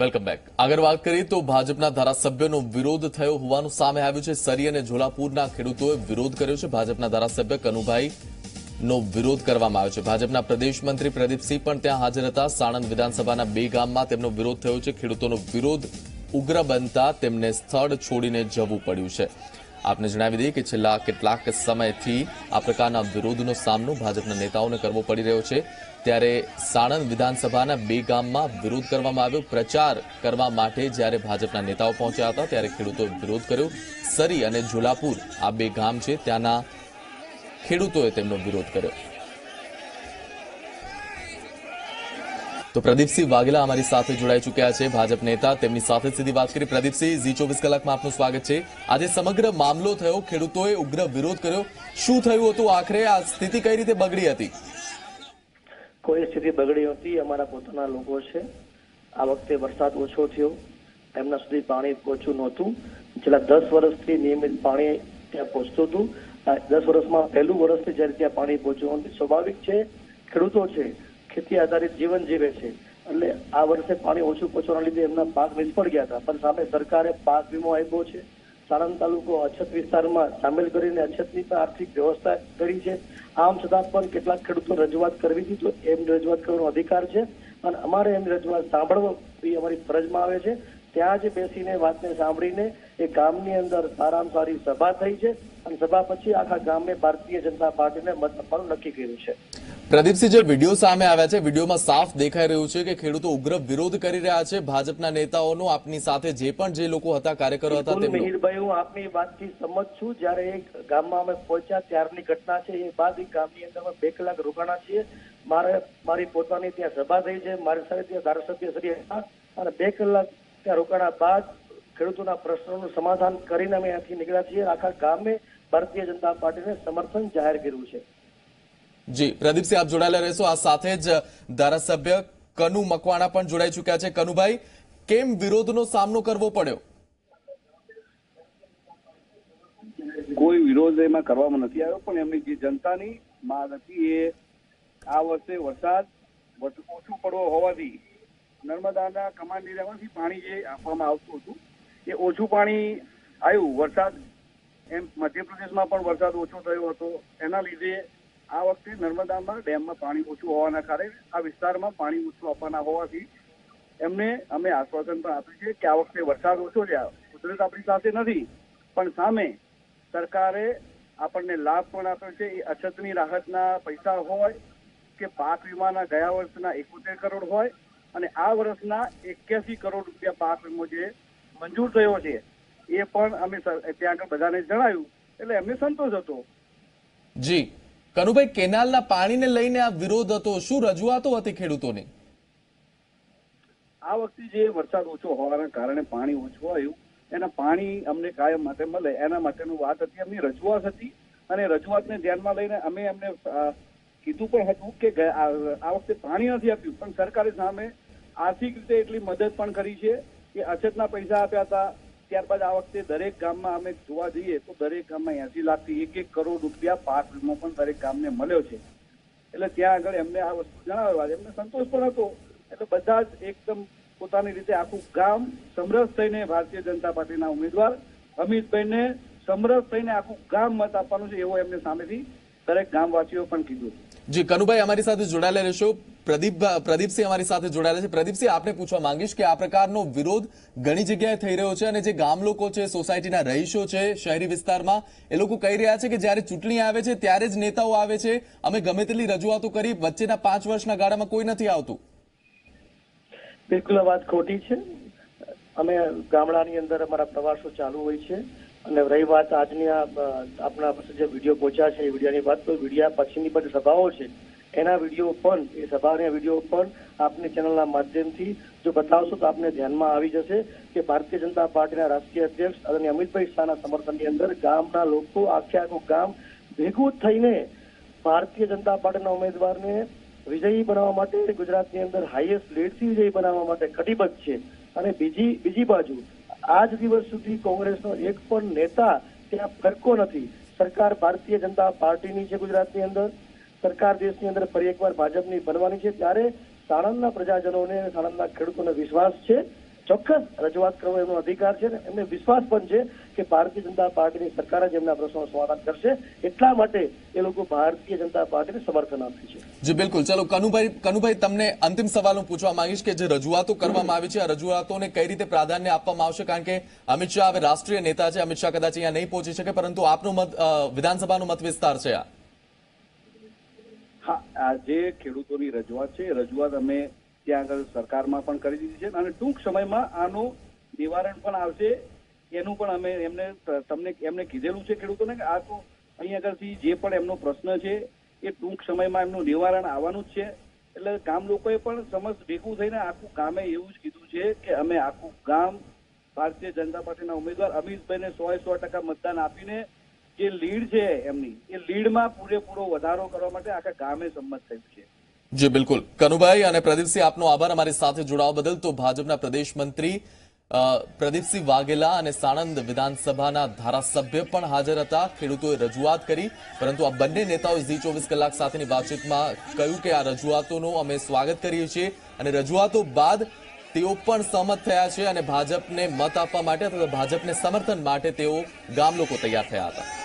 Welcome back. આગળ વાત કરીએ તો ભાજપના ધારાસભ્યનો વિરોધ થયો હોવાનું સામે આવ્યું છે. સરી અને ઝોલાપુરના ખેડૂતોએ વિરોધ કર્યો છે. ભાજપના ધારાસભ્ય કનુભાઈ નો વિરોધ કરવામાં આવ્યો છે. ભાજપના પ્રદેશ મંત્રી પ્રદીપસિંહ પણ ત્યાં હાજર હતા. સાણંદ વિધાનસભાના બે ગામમાં તેમનો વિરોધ થયો છે. ખેડૂતોનો વિરોધ ઉગ્ર બનતા તેમને સ્થળ છોડીને જવું પડ્યું છે. આપને જણાવી દઈએ કે છેલ્લા કેટલાક સમયથી આ પ્રકારના વિરોધનો સામનો ભાજપના નેતાઓને કરવો પડી રહ્યો છે. ત્યારે સાણંદ વિધાનસભાના બે ગામમાં વિરોધ કરવામાં આવ્યો. પ્રચાર કરવા માટે જ્યારે ભાજપના નેતાઓ પહોંચ્યા હતા, ત્યારે ખેડૂતોએ વિરોધ કર્યો. સરી અને ઝોલાપુર આ બે ગામ છે, ત્યાંના ખેડૂતોએ તેમનો વિરોધ કર્યો. તો પ્રદીપસિંહ વાઘેલા અમારી સાથે જોડાઈ ચૂક્યા છે. ભાજપ નેતા તેમની સાથે સીધી વાત કરી. પ્રદીપસિંહ ઝી ચોવીસ કલાકમાં આપનું સ્વાગત છે. આજે સમગ્ર મામલો થયો. ખેડૂતોએ ઉગ્ર વિરોધ કર્યો. શું થયું હતું આખરે? આ સ્થિતિ કઈ રીતે બગડી હતી? કોઈ સ્થિતિ બગડી હતી. અમારા પોતાના લોકો છે. આ વખતે વરસાદ ઓછો થયો. એમના સુધી પાણી પહોંચ્યું નહોતું. છેલ્લા દસ વર્ષથી નિયમિત પાણી ત્યાં પહોંચતું હતું. દસ વર્ષમાં પહેલું વર્ષથી જ્યારે ત્યાં પાણી પહોંચ્યું સ્વાભાવિક છે. ખેડૂતો છે. ખેતી આધારિત જીવન જીવે છે. એટલે આ વર્ષે પાણી ઓછું પહોંચવાના લીધે એમના પાક નિષ્ફળ ગયા હતા. પણ સામે સરકારે પાક વીમો આપ્યો છે. સાણંદ તાલુકો અછત વિસ્તારમાં સામેલ કરીને અછતની પણ આર્થિક વ્યવસ્થા કરી છે. આમ છતાં પણ કેટલાક ખેડૂતો રજૂઆત કરવી હતી તો એમની રજૂઆત કરવાનો અધિકાર છે. અને અમારે એમની રજૂઆત સાંભળવો એ અમારી ફરજમાં આવે છે. ત્યાં જ બેસીને વાતને સાંભળીને એ ગામની અંદર સારામાં સારી સભા થઈ છે. અને સભા પછી આખા ગામે ભારતીય જનતા પાર્ટીને મત આપવાનું નક્કી કર્યું છે. પ્રદીપસિંહ જે વીડિયો સામે આવ્યા છે વિડીયોમાં સાફ દેખાઈ રહ્યું છે કે ખેડૂતો ઉગ્ર વિરોધ કરી રહ્યા છે. ભાજપના નેતાઓનો આપની સાથે જે પણ જે લોકો હતા કાર્યકરો હતા તેમનો. મિહિરભાઈ હું આપની વાતથી સંમત છું. જ્યારે એક ગામમાં અમે પહોંચ્યા ત્યારની ઘટના છે. એ બાદ એક ગામની અંદર અમે બે કલાક રોકાણા છીએ. મારે મારી પોતાની ત્યાં સભા થઈ છે. મારી સાથે ત્યાં ધારાસભ્ય શ્રી હતા. અને બે કલાક ત્યાં રોકાણા બાદ ખેડૂતોના પ્રશ્નોનું સમાધાન કરીને અમે અહીંથી નીકળ્યા છીએ. આખા ગામે ભારતીય જનતા પાર્ટીને સમર્થન જાહેર કર્યું છે. જી પ્રદીપસિંહ આપ જોડાયેલા રહેશો. આ સાથે જ ધારાસભ્ય કનુ મકવાણા પણ જોડાઈ ચૂક્યા છે. કનુભાઈ, કેમ વિરોધનો સામનો કરવો પડ્યો? કોઈ વિરોધ એમાં કરવામાં નથી આવ્યો, પણ એમની જે જનતાની માંગ હતી એ આ વર્ષે વરસાદ ઓછું પડવો હોવાથી નર્મદાના કમાન્ડ એરિયામાંથી પાણી જે આપવામાં આવતું હતું, એ ઓછું પાણી આવ્યું. વરસાદ એમ મધ્યપ્રદેશમાં પણ વરસાદ ઓછો થયો હતો. એના લીધે આ વખતે નર્મદામાં ડેમમાં પાણી ઓછું હોવાના કારણે આ વિસ્તારમાં પાણી ઓછું આપવાના હોવાથી એમને અમે આશ્વાસન પણ આપ્યું છે કે આ વખતે વરસાદ ઓછો છે. કુદરત આપણી સાથે નથી. પણ સામે સરકારે આપણને લાભ પણ આપ્યો છે. એ અછતની રાહતના પૈસા હોય કે પાક વીમાના ગયા વર્ષના એકોતેર કરોડ હોય અને આ વર્ષના એક્યાસી કરોડ રૂપિયા પાક વીમો જે મંજૂર થયો છે, એ પણ અમે ત્યાં આગળ બધાને જણાવ્યું. એટલે એમને સંતોષ હતો. જી. કનુભાઈ, કેનાલના પાણીને લઈને આ વિરોધ હતો. શું રજૂઆતો હતી ખેડૂતોની? આ વખતે જે વરસાદ ઓછો હોવાના કારણે પાણી ઓછું આવ્યું. એના પાણી અમને કાયમ માટે મળે. એના માટેનું વાત હતી, એમની રજૂઆત હતી. અને રજૂઆતને ધ્યાનમાં લઈને અમે એમને કીધું પણ હતું કે આ વખતે પાણી નથી આપ્યું. પણ સરકારે સામે આર્થિક રીતે એટલી મદદ પણ કરી છે કે અછતના પૈસા આપ્યા હતા. ત્યારબાદ આ વખતે દરેક ગામમાં અમે જોવા જઈએ તો દરેક ગામમાં એસી લાખથી એક એક કરોડ રૂપિયા પાક વીમો પણ દરેક ગામને મળ્યો છે. એટલે ત્યાં આગળ એમને આ વસ્તુ જણાવ્યા. એમને સંતોષ પણ હતો. એટલે બધા જ એકદમ પોતાની રીતે આખું ગામ સમરસ થઈને ભારતીય જનતા પાર્ટીના ઉમેદવાર અમિતભાઈને સમરસ થઈને આખું ગામ મત આપવાનું છે એવો એમને સામેથી દરેક ગામવાસીઓ પણ કીધું જી, કનુભાઈ, અમારી સાથે જોડાયેલા રહેશો. પ્રદીપ પ્રદીપસિંહ અમારી સાથે જોડાયેલા છે. પ્રદીપસિંહ આપને પૂછવા માંગીશ કે આ પ્રકારનો વિરોધ ઘણી જગ્યાએ થઈ રહ્યો છે અને જે ગામ લોકો છે, સોસાયટીના રહીશો છે, શહેરી વિસ્તારમાં, એ લોકો કહી રહ્યા છે કે જ્યારે ચૂંટણી આવે છે, ત્યારે જ નેતાઓ આવે છે. અમે ગમે તેટલી રજૂઆતો કરી, વચ્ચેના પાંચ વર્ષના ગાળામાં કોઈ નથી આવતું. બિલકુલ, આ વાત ખોટી છે. અમે ગામડાની અંદર અમારા પ્રવાસો ચાલુ હોય છે અને રહી વાત આજની આપણા પાસે જે વીડિયો પહોંચ્યા છે, એ વિડીયાની વાત તો વિડીયા પછીની પણ સભાઓ છે. એના વીડિયો પણ, એ સભાના વીડિયો પણ આપની ચેનલના માધ્યમથી જો બતાવશો તો આપને ધ્યાનમાં આવી જશે કે ભારતીય જનતા પાર્ટીના રાષ્ટ્રીય અધ્યક્ષ અને અમિતભાઈ શાહના સમર્થનની અંદર ગામના લોકો, આખે આખું ગામ ભેગું થઈને ભારતીય જનતા પાર્ટીના ઉમેદવારને વિજયી બનાવવા માટે, ગુજરાતની અંદર હાઈએસ્ટ લીડથી વિજયી બનાવવા માટે કટિબદ્ધ છે. અને બીજી બીજી બાજુ, આજ દિવસ સુધી કોંગ્રેસનો એક પણ નેતા ત્યાં ફરકો નથી. સરકાર ભારતીય જનતા પાર્ટીની છે ગુજરાતની અંદર. સરકાર દેશની અંદર ફરી એકવાર ભાજપની બનવાની છે ત્યારે સાણંદના પ્રજાજનોને સાણંદના ખેડૂતોને વિશ્વાસ છે. ચોક્કસ રજૂઆત કરવો એમનો અધિકાર છે એમને વિશ્વાસ પણ છે કે ભારતીય જનતા પાર્ટીની સરકાર જ એમના પ્રશ્નો સમાધાન કરશે. એટલા માટે એ લોકો ભારતીય જનતા પાર્ટીને સમર્થન આપે છે. જી, બિલકુલ. ચલો, કનુભાઈ કનુભાઈ, તમને અંતિમ સવાલ હું પૂછવા માંગીશ કે જે રજૂઆતો કરવામાં આવી છે, આ રજૂઆતોને કઈ રીતે પ્રાધાન્ય આપવામાં આવશે? કારણ કે અમિત શાહ હવે રાષ્ટ્રીય નેતા છે. અમિત શાહ કદાચ અહીંયા નહીં પહોંચી શકે, પરંતુ આપનો મત વિધાનસભાનું મત વિસ્તાર છે આ. હા આજે ખેડૂતોની રજૂઆત છે રજૂઆત અમે ત્યાં આગળ સરકારમાં પણ કરી દીધી છે અને ટૂંક સમયમાં આનું નિવારણ પણ આવશે. એનું પણ અમે એમને તમને એમને કીધેલું છે ખેડૂતોને કે આ તો અહીં આગળથી જે પણ એમનો પ્રશ્ન છે, એ ટૂંક સમયમાં એમનું નિવારણ આવવાનું જ છે. એટલે ગામ લોકોએ પણ સમજ ભેગું થઈને આખું ગામે એવું જ કીધું છે કે અમે આખું ગામ ભારતીય જનતા પાર્ટીના ઉમેદવાર અમિતભાઈને સો સો ટકા મતદાન આપીને જે લીડ છે એમની, એ લીડમાં પૂરેપૂરો વધારો કરવા માટે આખા ગામે સંમત થયું છે જી, બિલકુલ. કનુભાઈ અને પ્રદીપસિંહ, આપનો આભાર અમારી સાથે જોડાવા બદલ. તો ભાજપના પ્રદેશ મંત્રી પ્રદીપસિંહ વાઘેલા અને સાણંદ વિધાનસભાના ધારાસભ્ય પણ હાજર હતા. ખેડૂતોએ રજૂઆત કરી. પરંતુ આ બંને નેતાઓએ ઝી ચોવીસ કલાક સાથેની વાતચીતમાં કહ્યું કે આ રજૂઆતોનું અમે સ્વાગત કરીએ છીએ અને રજૂઆતો બાદ તેઓ પણ સહમત થયા છે અને ભાજપને મત આપવા માટે અથવા ભાજપને સમર્થન માટે તેઓ ગામ લોકો તૈયાર થયા હતા.